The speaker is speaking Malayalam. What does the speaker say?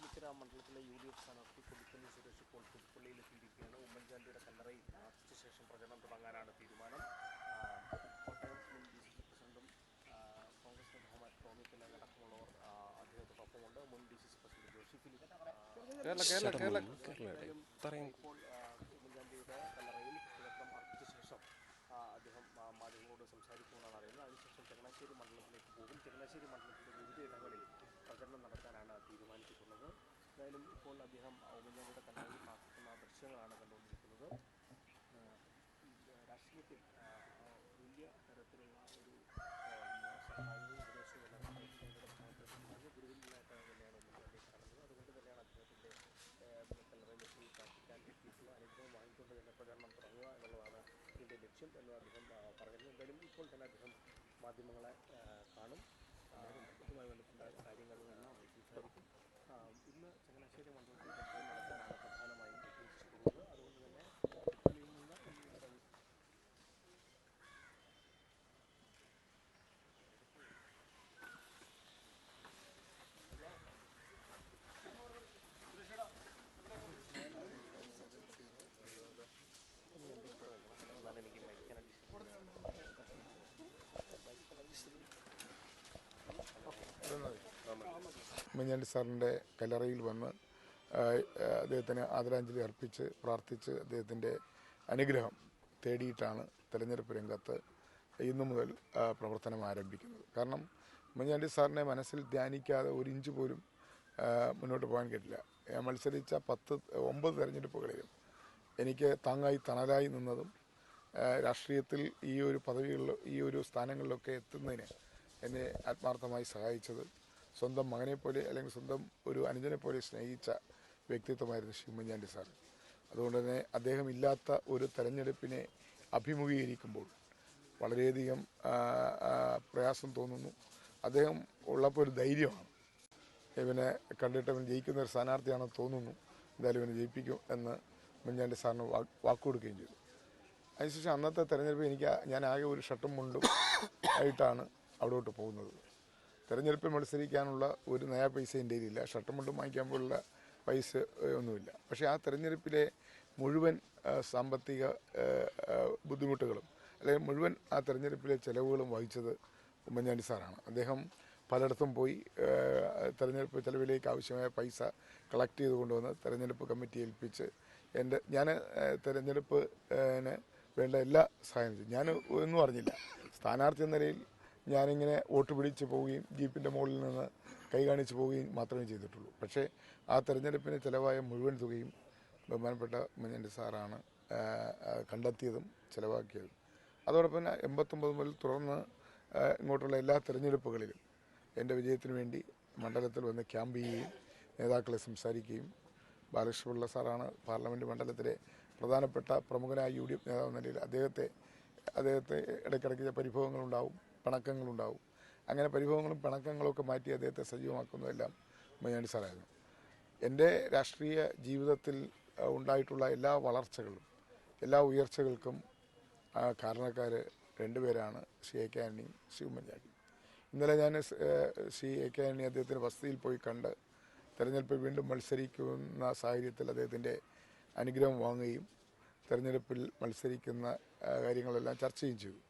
മാവേലിക്കര മണ്ഡലത്തിലെ യു ഡി എഫ് സ്ഥാനാർത്ഥി കൊടിക്കുന്നിൽ സുരേഷ് ഇപ്പോൾ പുതുപ്പള്ളിയിൽ എത്തിയിരിക്കുകയാണ്. ഉമ്മൻചാണ്ടിയുടെ കല്ലറയിൽ പ്രാർത്ഥിച്ച ശേഷം പ്രചരണം തുടങ്ങാനാണ് തീരുമാനം. കോട്ടയം ബി സി സി പ്രസിഡന്റും കോൺഗ്രസ് നേതാവുമായ ടോമി പിള്ളൈ അടക്കമുള്ളവർ അദ്ദേഹത്തോടൊപ്പമുണ്ട്. മുൻ D C C president Joshi Philip ഇപ്പോൾ ഉമ്മൻചാണ്ടിയുടെ കല്ലറയിൽ പ്രചരണം അർപ്പിച്ച ശേഷം അദ്ദേഹം മാധ്യമങ്ങളോട് സംസാരിക്കുമെന്നാണ് അറിയുന്നത്. അതിനുശേഷം ചങ്ങനാശ്ശേരി മണ്ഡലത്തിലേക്ക് പോകും. ചങ്ങനാശ്ശേരി മണ്ഡലത്തിലെ വിവിധ ഇടങ്ങളിൽ എന്തായാലും ഇപ്പോൾ അദ്ദേഹം ആ, കണ്ണാടി പാർട്ടിക്കുന്ന ദൃശ്യങ്ങളാണ് കണ്ടുകൊണ്ടിരിക്കുന്നത്. രാഷ്ട്രീയത്തിൽ വലിയ തരത്തിലുള്ള ഒരു ഗുരുവിലായിട്ട് തന്നെയാണ് കാണുന്നത് അതുകൊണ്ട് തന്നെയാണ് അദ്ദേഹത്തിന്റെ കല്ലറയിലെത്തി പ്രാർത്ഥിക്കാൻ എത്തിയിട്ടുള്ള അനുഗ്രഹം വാങ്ങിക്കൊണ്ട് തന്നെ പ്രചരണം തുടങ്ങുക എന്നുള്ളതാണ് ഇതിന്റെ ലക്ഷ്യം എന്ന് അദ്ദേഹം ആ, പറഞ്ഞിരുന്നു എന്തായാലും ഇപ്പോൾ തന്നെ അദ്ദേഹം മാധ്യമങ്ങളെ കാണും ആ, ഇതുമായി ബന്ധപ്പെട്ട കാര്യങ്ങളെല്ലാം സംസാരിക്കും ആ, ഇന്ന് ചങ്ങനാശ്ശേരി മണ്ഡലത്തിൽ പ്രചരണം നടത്താനാണ് പ്രധാനമായും ഉദ്ദേശിച്ചിട്ടുള്ളത് അതുകൊണ്ട് തന്നെ പുതുപ്പള്ളിയിൽ നിന്ന് ഈ ഒരു എന്നാലും എനിക്ക് മരിക്കാനായിട്ട് ഉമ്മൻചാണ്ടി സാറിന്റെ കല്ലറയിൽ വന്ന് അദ്ദേഹത്തിന് ആദരാഞ്ജലി അർപ്പിച്ച് പ്രാർത്ഥിച്ച് അദ്ദേഹത്തിന്റെ അനുഗ്രഹം തേടിയിട്ടാണ് തെരഞ്ഞെടുപ്പ് രംഗത്ത് ഇന്നു മുതൽ പ്രവർത്തനം ആരംഭിക്കുന്നത്. കാരണം ഉമ്മൻചാണ്ടി സാറിനെ മനസ്സിൽ ധ്യാനിക്കാതെ ഒരു ഇഞ്ച് പോലും മുന്നോട്ട് പോകാൻ ഞാൻ മത്സരിച്ച പത്ത് ഒമ്പത് തെരഞ്ഞെടുപ്പുകളിലും എനിക്ക് താങ്ങായി തണലായി നിന്നതും രാഷ്ട്രീയത്തിൽ ഈ ഒരു പദവികളിൽ ഈ ഒരു സ്ഥാനങ്ങളിലൊക്കെ എത്തുന്നതിന് എന്നെ ആത്മാർത്ഥമായി സഹായിച്ചത് സ്വന്തം മകനെ പോലെ അല്ലെങ്കിൽ സ്വന്തം ഒരു അനുജനെ പോലെ സ്നേഹിച്ച വ്യക്തിത്വമായിരുന്നു ശ്രീ ഉമ്മൻചാണ്ടി സാർ. അതുകൊണ്ട് തന്നെ അദ്ദേഹം ഇല്ലാത്ത ഒരു തെരഞ്ഞെടുപ്പിനെ അഭിമുഖീകരിക്കുമ്പോൾ വളരെയധികം പ്രയാസം തോന്നുന്നു. അദ്ദേഹം ഉള്ളപ്പോൾ ഒരു ധൈര്യമാണ്. ഇവനെ കണ്ടിട്ട് അവൻ ജയിക്കുന്ന ഒരു സ്ഥാനാർത്ഥിയാണെന്ന് തോന്നുന്നു. എന്തായാലും ഇവനെ ജയിപ്പിക്കും എന്ന് ഉമ്മൻചാണ്ടി സാറിന് വാക്ക് കൊടുക്കുകയും ചെയ്തു. അതിനുശേഷം അന്നത്തെ തെരഞ്ഞെടുപ്പ് എനിക്ക് ഞാൻ ആകെ ഒരു ഷട്ടും മുണ്ടും ആയിട്ടാണ് അവിടോട്ട് പോകുന്നത്. തെരഞ്ഞെടുപ്പിൽ മത്സരിക്കാനുള്ള ഒരു നയാ പൈസ എന്റെ കയ്യിലില്ല. ഷർട്ടും മുണ്ടും വാങ്ങിക്കാൻ പോലുള്ള പൈസ ഒന്നുമില്ല. പക്ഷേ ആ തെരഞ്ഞെടുപ്പിലെ മുഴുവൻ സാമ്പത്തിക ബുദ്ധിമുട്ടുകളും അല്ലെങ്കിൽ മുഴുവൻ ആ തെരഞ്ഞെടുപ്പിലെ ചിലവുകളും വഹിച്ചത് ഉമ്മൻചാണ്ടി സാറാണ്. അദ്ദേഹം പലയിടത്തും പോയി തെരഞ്ഞെടുപ്പ് ചെലവിലേക്ക് ആവശ്യമായ പൈസ കളക്ട് ചെയ്ത് കൊണ്ടുവന്ന് തെരഞ്ഞെടുപ്പ് കമ്മിറ്റി ഏൽപ്പിച്ച് എന്റെ ഞാൻ തെരഞ്ഞെടുപ്പിന് വേണ്ട എല്ലാ സഹായം ഞാൻ ഒന്നും അറിഞ്ഞില്ല. സ്ഥാനാർത്ഥി എന്ന നിലയിൽ ഞാനിങ്ങനെ വോട്ട് പിടിച്ച് പോവുകയും ജീപ്പിന്റെ മുകളിൽ നിന്ന് കൈ കാണിച്ച് പോവുകയും മാത്രമേ ചെയ്തിട്ടുള്ളൂ. പക്ഷേ ആ തെരഞ്ഞെടുപ്പിന് ചിലവായ മുഴുവൻ തുകയും ബഹുമാനപ്പെട്ട ഉമ്മൻചാണ്ടി സാറാണ് കണ്ടെത്തിയതും ചിലവാക്കിയതും. അതോടൊപ്പം എൺപത്തൊമ്പത് മുതൽ തുടർന്ന് ഇങ്ങോട്ടുള്ള എല്ലാ തെരഞ്ഞെടുപ്പുകളിലും എന്റെ വിജയത്തിന് വേണ്ടി മണ്ഡലത്തിൽ വന്ന് ക്യാമ്പ് ചെയ്യുകയും നേതാക്കളെ സംസാരിക്കുകയും ബാലകൃഷ്ണപിള്ള സാറാണ് പാർലമെന്റ് മണ്ഡലത്തിലെ പ്രധാനപ്പെട്ട പ്രമുഖനായ യു ഡി എഫ് നേതാവ് നിലയിൽ അദ്ദേഹത്തെ അദ്ദേഹത്തെ ഇടയ്ക്കിടയ്ക്ക് പരിഭവങ്ങളുണ്ടാവും. പിണക്കങ്ങളുണ്ടാവും. അങ്ങനെ പരിഭവങ്ങളും പിണക്കങ്ങളൊക്കെ മാറ്റി അദ്ദേഹത്തെ സജീവമാക്കുന്നതെല്ലാം ഉമ്മൻചാണ്ടി സാറായിരുന്നു. എന്റെ രാഷ്ട്രീയ ജീവിതത്തിൽ ഉണ്ടായിട്ടുള്ള എല്ലാ വളർച്ചകളും എല്ലാ ഉയർച്ചകൾക്കും കാരണക്കാർ രണ്ടുപേരാണ് ശ്രീ എ കെ ആന്റണിയും ശ്രീ ഉമ്മൻചാണ്ടി ഇന്നലെ ഞാൻ ശ്രീ എ കെ ആന്റണി അദ്ദേഹത്തിന്റെ വസതിയിൽ പോയി കണ്ട് തെരഞ്ഞെടുപ്പിൽ വീണ്ടും മത്സരിക്കുന്ന സാഹചര്യത്തിൽ അദ്ദേഹത്തിന്റെ അനുഗ്രഹം വാങ്ങുകയും തെരഞ്ഞെടുപ്പിൽ മത്സരിക്കുന്ന കാര്യങ്ങളെല്ലാം ചർച്ചയും ചെയ്തു.